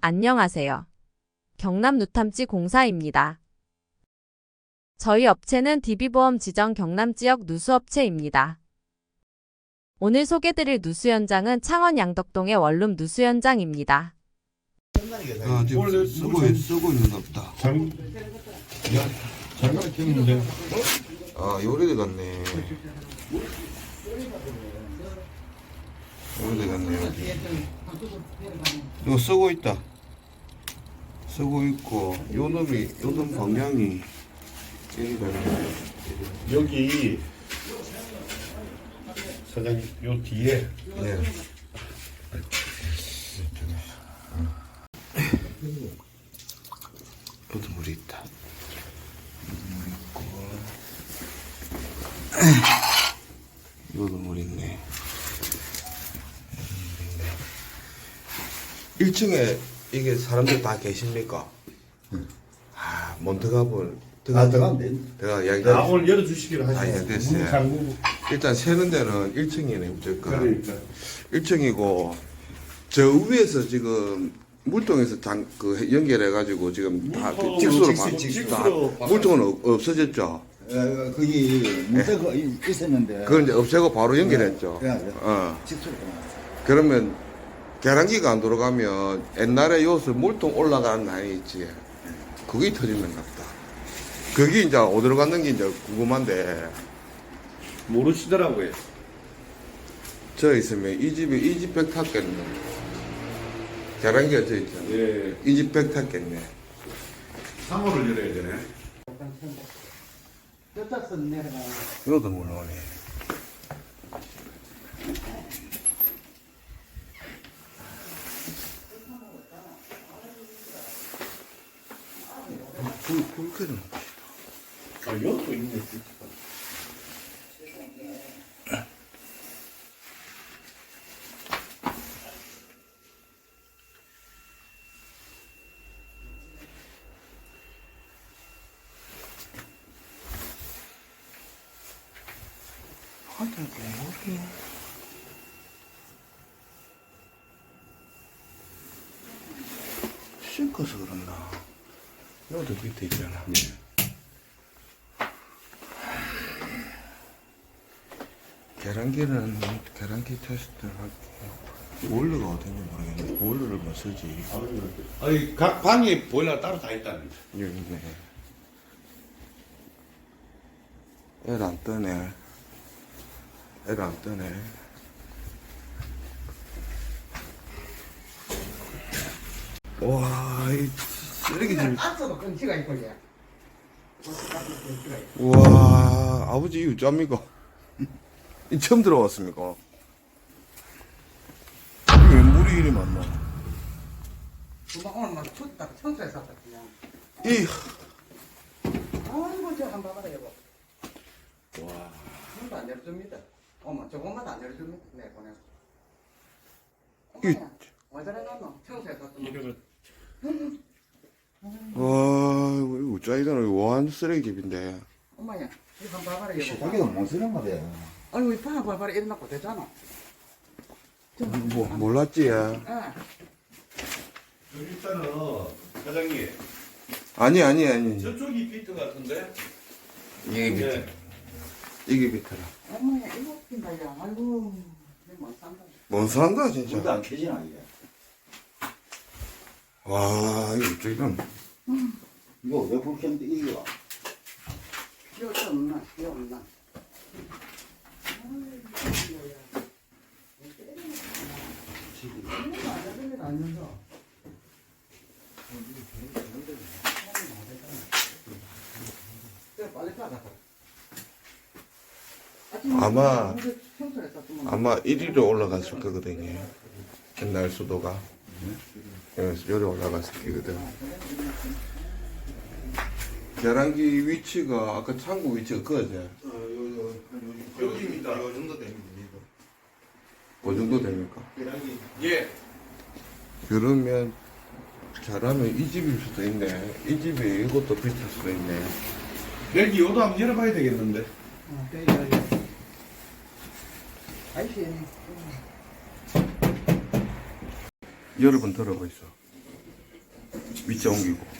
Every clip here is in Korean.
안녕하세요. 경남 누탐지 공사입니다. 저희 업체는 DB보험 지정 경남 지역 누수업체입니다. 오늘 소개드릴 누수 현장은 창원 양덕동의 원룸 누수 현장입니다. 아, 지금 쓰고, 있- 쓰고 있는 것 보다. 장, 장갑 꼈는데. 아, 요리대 같네. 요리대 같네요. 이거 쓰고 있다. 쓰고 있고, 요 놈이, 요놈 방향이, 여기가 여기, 사장님, 요 뒤에. 네. 여기도 물이 있다. 물 있고, 여기도 물 있네. 1층에 이게 사람들 다 계십니까? 아, 못 들어가볼, 아, 들어가면 돼. 내가 이야기 아, 오늘 열어주시기로 하시죠. 아니, 됐어요. 문 잠그고. 일단 세는 데는 1층이네, 무조건. 그러니까. 1층이고 저 위에서 지금 물통에서 장, 그 연결해가지고 지금 다 물통, 직수로 직수, 막- 직수. 다 물통은 없- 없어졌죠. 어, 거기 문제가 있었는데. 그걸 이제 없애고 바로 연결했죠. 네, 네. 어. 직수로. 그러면 계란기가 안 돌아가면 옛날에 요새 물통 올라가는 라인이 있지. 그게 터지면 같다. 그게 이제 어디로 갔는지 이제 궁금한데 모르시더라고요. 저 있으면 이 집이 이집백 탔겠네. 계란기가 저 있잖아. 예. 이 집백 탔겠네. 상호를 열어야 되네. 쫓아서 내려가. 이것도 물론이. 불, 불 켜는 아, 여기도 있네. 하여튼 뭐지? 싱커서 그런다. 여기도 밑에 있잖아. 계란기는 계란기 테스트를 할게. 보일러가 어딘지 모르겠네. 보일러를 뭐 쓰지? 아니, 각 방에 보일러가 따로 다 있다는 여기 있네. 애안 뜨네. 애가 안 뜨네. 와, 이 쓰레기집. 앞서도 끈기가 있고, 이제. 와, 아버지 이거 짭니까? 이 처음 들어왔습니까? 이게 왜 물이 이리 많나? 금방 오늘 막 춥다 청소해서 왔다 그냥. 이, 아이고 저한 봐봐라 여보. 와. 문도 안 열어줍니다. 어머 저것만 안 열어줍니다. 네 보내서 이, 어머야 왜 저래 놨노? 청소해서 왔더만 이거는 와, 이거 우짜이잖아. 와한 쓰레기집인데. 엄마야 이거 한 봐봐라 자기가 못 쓰는 거래. 아이고 이 봐, 봐봐라 이래놓고 되잖아 뭐, 몰랐지, 얘. 예 일단은, 사장님, 아니, 아니, 아니. 저쪽이 비트 같은데? 이게 밑에. 예. 이게 밑에라. 엄마야 이거 웃긴다 야 아이고 내못 산다 뭔 사람다, 진짜. 물도 안 켜지나, 이게. 와, 이거. 이 거 왜불 켰는데, 이게 와. 필요 없나 필요 없나. 아마- 아마 1위로 올라갔을 거거든요. 옛날 수도가. 여기 올라갔을 거거든. 계란기 위치가, 아까 창고 위치가 그거지? 여기입니다. 그 정도 됩니까? 예. 그러면, 잘하면 이 집일 수도 있네. 이 집이 이것도 비칠 수도 있네. 여기 요도 한번 열어봐야 되겠는데. 어, 네, 네, 네. 아이씨, 여러 번 들어보있어. 밑에 옮기고.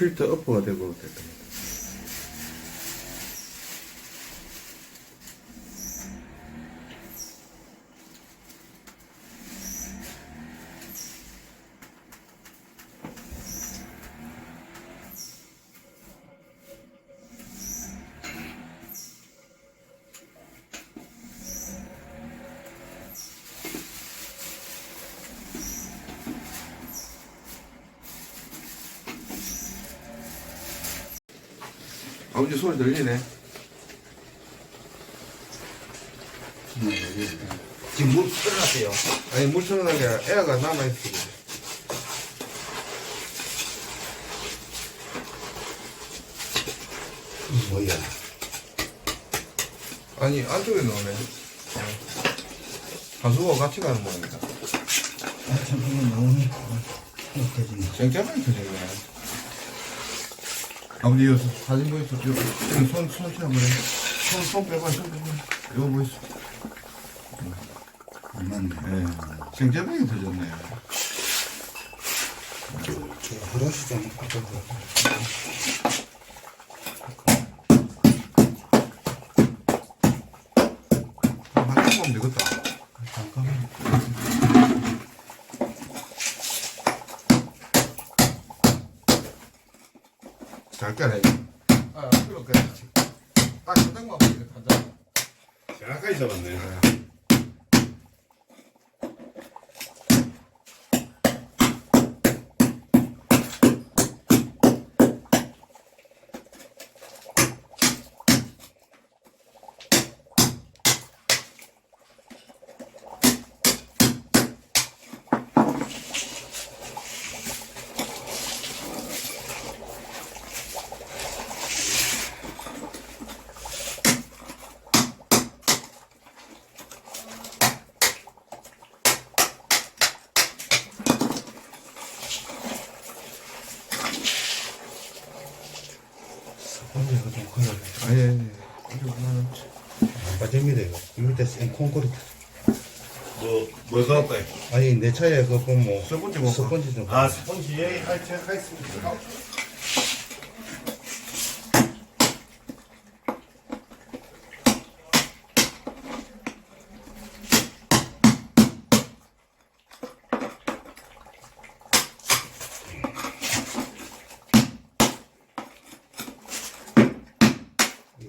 필터 어퍼가 되고 됐다. 아버지 소리 들리네. 지금 물 틀어놨어요. 아니 물 틀어놓은 게 아니라 에어가 남아있어. 뭐야? 아니 안쪽에 넣으네. 하수구가 같이 가는 모양이다. 아, 참, 이거 너무 못해지네. 쨍쨍하게 터졌네. 아버지 이거 사진 보이소? 손, 손, 손, 한번 해. 손, 손 빼봐, 손 빼봐. 이거 보이소? 맞네. 예. 쨍쨍하게 터졌네. 저 화장실 좀 바꿔줘. 잘 깨네. 아, 없겠지. 딱 사장만 보니까 다 잡아. 정확하게 잡았네. 이거 좀 커요. 아예, 예. 이거 나는 안 빠집니다, 이거. 이럴 때센 콘크리트. 뭐, 뭐 사왔다? 아니, 내 차에 그거 뭐. 스펀지 먹고. 스펀지 좀. 아, 스펀지, 예, 할, 제가 하겠습니다. 이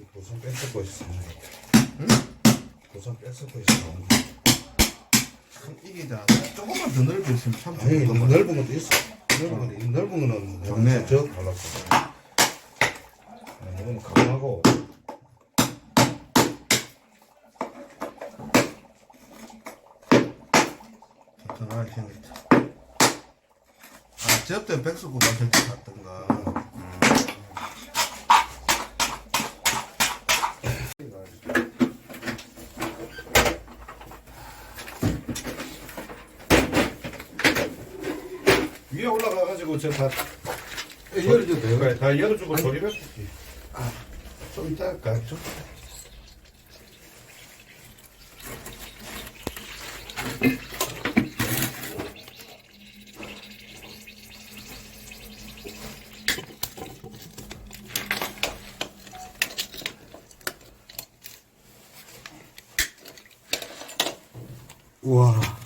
뺏고 있어. 응? 보선 뺏고 있어. 참다 조금만 더 넓혔으면 참 아니, 좋을 것만. 넓은 것도 있어. 넓은 것도, 이 넓은 거는 좋네. 저 발랐어. 아, 이건 가능하고. 튼튼하게 생겼다. 아, 저렇게 샀던가. 위에 올라가가지고 저다 열어줘도 돼요? 다 열어주고 조립해. 좀 이따 할까? 좀. 우와.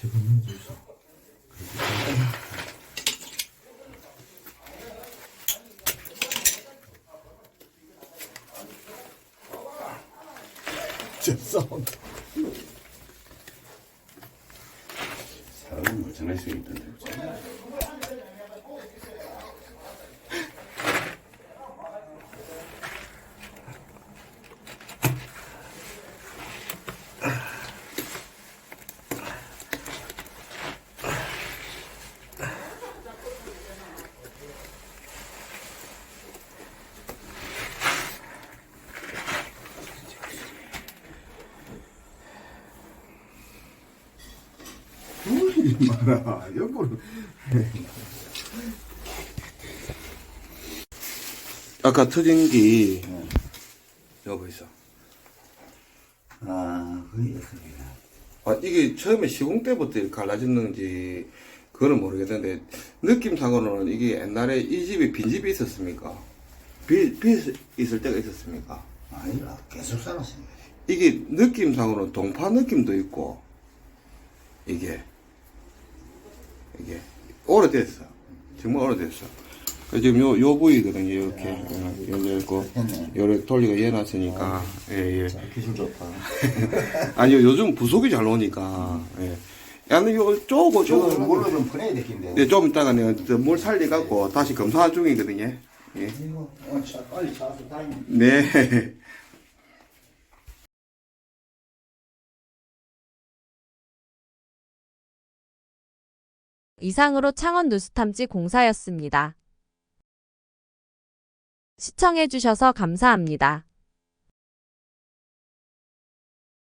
지금은 주소. 죄송합니다. 사람 뭐 전할 수 있던데. 마라. 여보를. 아까 터진 게 여보 있어. 아, 그게 그게. 아, 이게 처음에 시공 때부터 갈라졌는지 그거는 모르겠는데 느낌상으로는 이게 옛날에 이 집에 빈집이 있었습니까? 비, 비 있을 때가 있었습니까? 아니라 계속 살았습니다. 이게 느낌상으로는 동파 느낌도 있고 이게 이게 오래됐어. 정말 오래됐어. 그 지금 요, 요 부위거든요 이렇게. 어, 여기 있고 요래 돌리가 해놨으니까. 예예. 기술 좋다. 아니요 요즘 부속이 잘 나오니까 예. 야는 요 쪼고 저거 쪼고 물로 좀 퍼내야 되겠는데. 네, 좀 이따가 내가 저물 살려갖고 다시 검사 중이거든요. 예. 이거 어, 차, 빨리 차서 다니. 네 이상으로 창원 뉴스탐지 공사였습니다. 시청해주셔서 감사합니다.